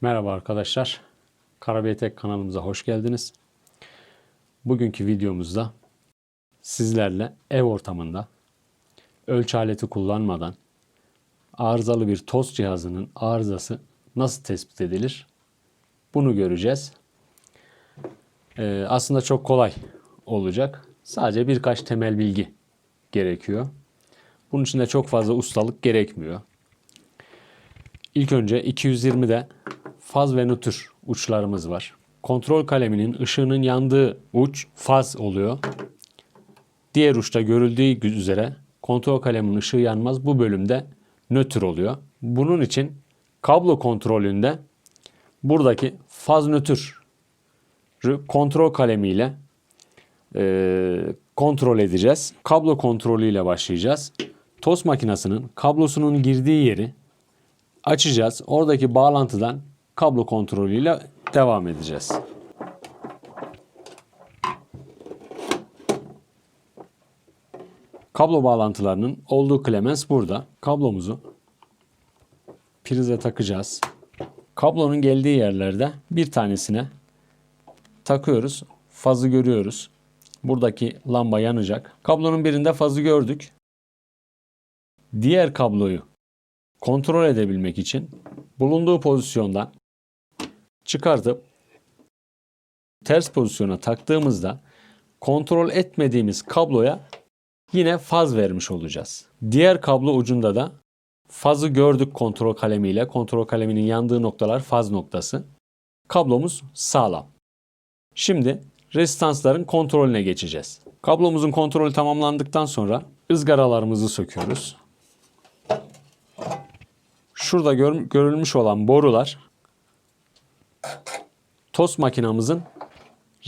Merhaba arkadaşlar. Karabeytek kanalımıza hoş geldiniz. Bugünkü videomuzda sizlerle ev ortamında ölçü aleti kullanmadan arızalı bir toz cihazının arızası nasıl tespit edilir? Bunu göreceğiz. Ee, aslında çok kolay olacak. Sadece birkaç temel bilgi gerekiyor. Bunun için de çok fazla ustalık gerekmiyor. İlk önce 220'de faz ve nötr uçlarımız var. Kontrol kaleminin ışığının yandığı uç faz oluyor. Diğer uçta görüldüğü üzere kontrol kalemin ışığı yanmaz. Bu bölümde nötr oluyor. Bunun için kablo kontrolünde buradaki faz nötr kontrol kalemiyle e, kontrol edeceğiz. Kablo kontrolüyle başlayacağız. Tost makinesinin kablosunun girdiği yeri açacağız. Oradaki bağlantıdan kablo kontrolüyle devam edeceğiz. Kablo bağlantılarının olduğu klemens burada. Kablomuzu prize takacağız. Kablonun geldiği yerlerde bir tanesine takıyoruz. Fazı görüyoruz. Buradaki lamba yanacak. Kablonun birinde fazı gördük. Diğer kabloyu kontrol edebilmek için bulunduğu pozisyondan çıkartıp ters pozisyona taktığımızda kontrol etmediğimiz kabloya yine faz vermiş olacağız. Diğer kablo ucunda da fazı gördük kontrol kalemiyle. Kontrol kaleminin yandığı noktalar faz noktası. Kablomuz sağlam. Şimdi rezistansların kontrolüne geçeceğiz. Kablomuzun kontrolü tamamlandıktan sonra ızgaralarımızı söküyoruz. Şurada gör, görülmüş olan borular tost makinamızın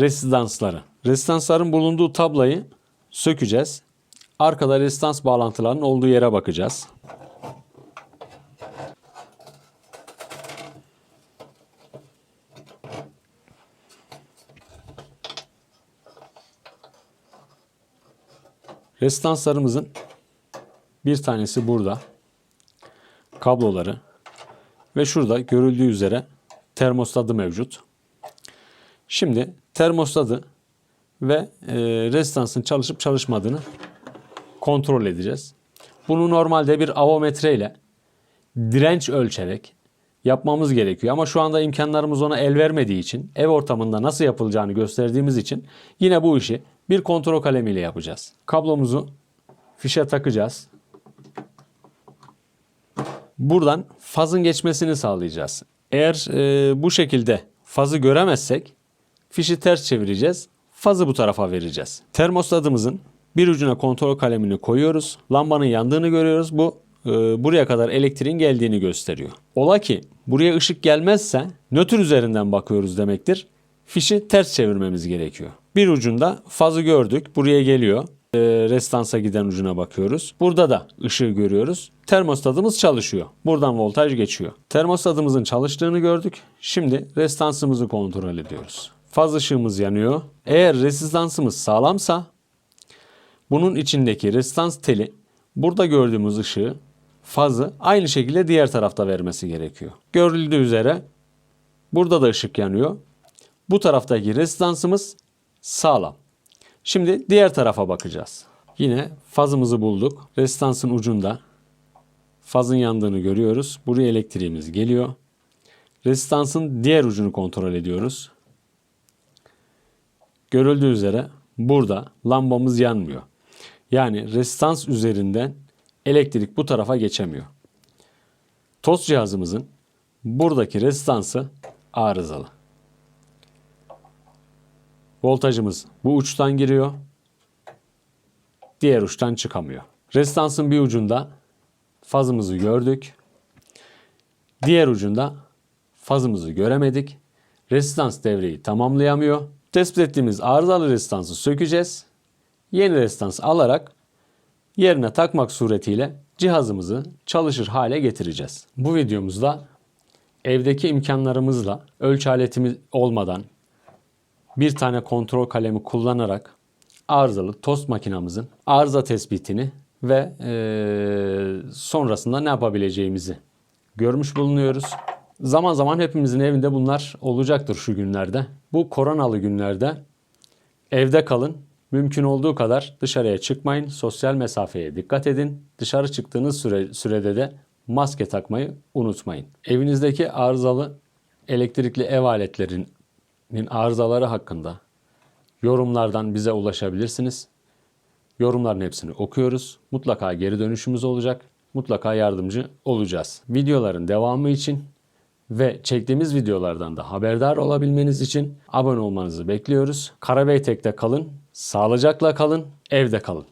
rezistansları. Rezistansların bulunduğu tablayı sökeceğiz. Arkada rezistans bağlantılarının olduğu yere bakacağız. Rezistanslarımızın bir tanesi burada. Kabloları ve şurada görüldüğü üzere termostatı mevcut. Şimdi termostatı ve e, rezistansın çalışıp çalışmadığını kontrol edeceğiz. Bunu normalde bir avometre ile direnç ölçerek yapmamız gerekiyor. Ama şu anda imkanlarımız ona el vermediği için ev ortamında nasıl yapılacağını gösterdiğimiz için yine bu işi bir kontrol kalemiyle yapacağız. Kablomuzu fişe takacağız. Buradan fazın geçmesini sağlayacağız. Eğer e, bu şekilde fazı göremezsek fişi ters çevireceğiz. Fazı bu tarafa vereceğiz. Termostatımızın bir ucuna kontrol kalemini koyuyoruz. Lambanın yandığını görüyoruz. Bu e, buraya kadar elektriğin geldiğini gösteriyor. Ola ki buraya ışık gelmezse nötr üzerinden bakıyoruz demektir. Fişi ters çevirmemiz gerekiyor. Bir ucunda fazı gördük. Buraya geliyor. E, restansa giden ucuna bakıyoruz. Burada da ışığı görüyoruz. Termostatımız çalışıyor. Buradan voltaj geçiyor. Termostatımızın çalıştığını gördük. Şimdi restansımızı kontrol ediyoruz. Faz ışığımız yanıyor. Eğer rezistansımız sağlamsa bunun içindeki rezistans teli burada gördüğümüz ışığı fazı aynı şekilde diğer tarafta vermesi gerekiyor. Görüldüğü üzere burada da ışık yanıyor. Bu taraftaki rezistansımız sağlam. Şimdi diğer tarafa bakacağız. Yine fazımızı bulduk. Rezistansın ucunda fazın yandığını görüyoruz. Buraya elektriğimiz geliyor. Rezistansın diğer ucunu kontrol ediyoruz. Görüldüğü üzere burada lambamız yanmıyor. Yani rezistans üzerinden elektrik bu tarafa geçemiyor. Toz cihazımızın buradaki rezistansı arızalı. Voltajımız bu uçtan giriyor. Diğer uçtan çıkamıyor. Rezistansın bir ucunda fazımızı gördük. Diğer ucunda fazımızı göremedik. Rezistans devreyi tamamlayamıyor. Tespit ettiğimiz arızalı rezistansı sökeceğiz. Yeni rezistans alarak yerine takmak suretiyle cihazımızı çalışır hale getireceğiz. Bu videomuzda evdeki imkanlarımızla ölçü aletimiz olmadan bir tane kontrol kalemi kullanarak arızalı tost makinamızın arıza tespitini ve sonrasında ne yapabileceğimizi görmüş bulunuyoruz. Zaman zaman hepimizin evinde bunlar olacaktır şu günlerde. Bu koronalı günlerde evde kalın. Mümkün olduğu kadar dışarıya çıkmayın. Sosyal mesafeye dikkat edin. Dışarı çıktığınız süre, sürede de maske takmayı unutmayın. Evinizdeki arızalı elektrikli ev aletlerinin arızaları hakkında yorumlardan bize ulaşabilirsiniz. Yorumların hepsini okuyoruz. Mutlaka geri dönüşümüz olacak. Mutlaka yardımcı olacağız. Videoların devamı için ve çektiğimiz videolardan da haberdar olabilmeniz için abone olmanızı bekliyoruz. Karabeytek'te kalın, sağlıcakla kalın, evde kalın.